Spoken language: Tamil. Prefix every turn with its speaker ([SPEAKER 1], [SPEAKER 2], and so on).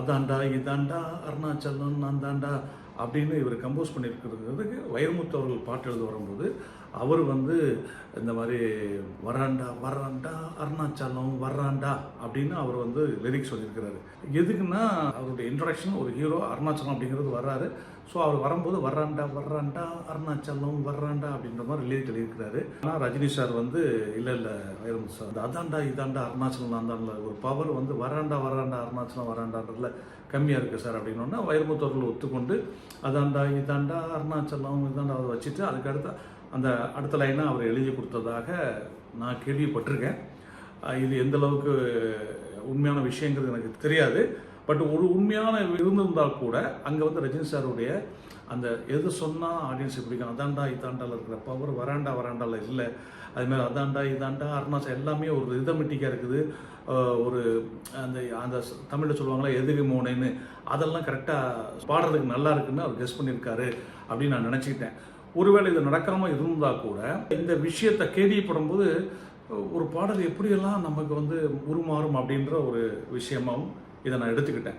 [SPEAKER 1] அதாண்டா இதாண்டா அருணாச்சலம் நான் தாண்டா. அப்படின்னு இவர் கம்போஸ் பண்ணியிருக்கிறதுக்கு வைரமுத்து அவர்கள் பாட்டு எழுத வரும்போது அவர் வந்து இந்த மாதிரி வராண்டா வராண்டா அருணாச்சலம் வர்றாண்டா அப்படின்னு அவர் வந்து லிரிக்ஸ் சொல்லியிருக்கிறாரு. எதுக்குன்னா அவருடைய இன்ட்ரடக்ஷன் ஒரு ஹீரோ அருணாச்சலம் அப்படிங்கிறது வர்றாரு. ஸோ அவர் வரும்போது வர்றாண்டா வர்றாண்டா அருணாச்சலம் வர்றாண்டா அப்படின்ற மாதிரி லிரிக் எழுதியிருக்கிறாரு. ஆனால் ரஜினி சார் வந்து இல்லை இல்லை வைரமுத்து சார் அதாண்டா இதாண்டா அருணாச்சலம் அந்தாண்டா ஒரு பவர் வந்து வராண்டா வராண்டா அருணாச்சலம் வராண்டான்றதுல கம்மியாக இருக்குது சார் அப்படின்னோன்னா வைரமுத்து அவர்கள் ஒத்துக்கொண்டு அதாண்டா இதாண்டா அருணாச்சலம் இதாண்டா அதை வச்சுட்டு அதுக்கடுத்து அந்த அடுத்த லைனாக அவர் எழுதி கொடுத்ததாக நான் கேள்விப்பட்டிருக்கேன். இது எந்த அளவுக்கு உண்மையான விஷயங்கிறது எனக்கு தெரியாது. பட் ஒரு உண்மையான இருந்திருந்தால் கூட அங்கே வந்து ரஜினி சாருடைய அந்த எது சொன்னால் ஆடியன்ஸுக்கு பிடிக்கும் அதாண்டா இதாண்டாவில் இருக்கிற பவர் வராண்டா வராண்டால இல்லை. அதுமாதிரி அதாண்டா இதாண்டா அருணாச்சல் எல்லாமே ஒரு ரிதமெட்டிக்காக இருக்குது. ஒரு அந்த அந்த தமிழில் சொல்லுவாங்களா எதிரி மோனைன்னு? அதெல்லாம் கரெக்டாக பாடுறதுக்கு நல்லா இருக்குன்னு அவர் கெஸ் பண்ணியிருக்காரு அப்படின்னு நான் நினச்சிக்கிட்டேன். ஒருவேளை இது நடக்காமல் இருந்தால் கூட இந்த விஷயத்தை கேள்விப்படும்போது ஒரு பாடல் எப்படியெல்லாம் நமக்கு வந்து உருமாறும் அப்படின்ற ஒரு விஷயமாகவும் இதை நான் எடுத்துக்கிட்டேன்.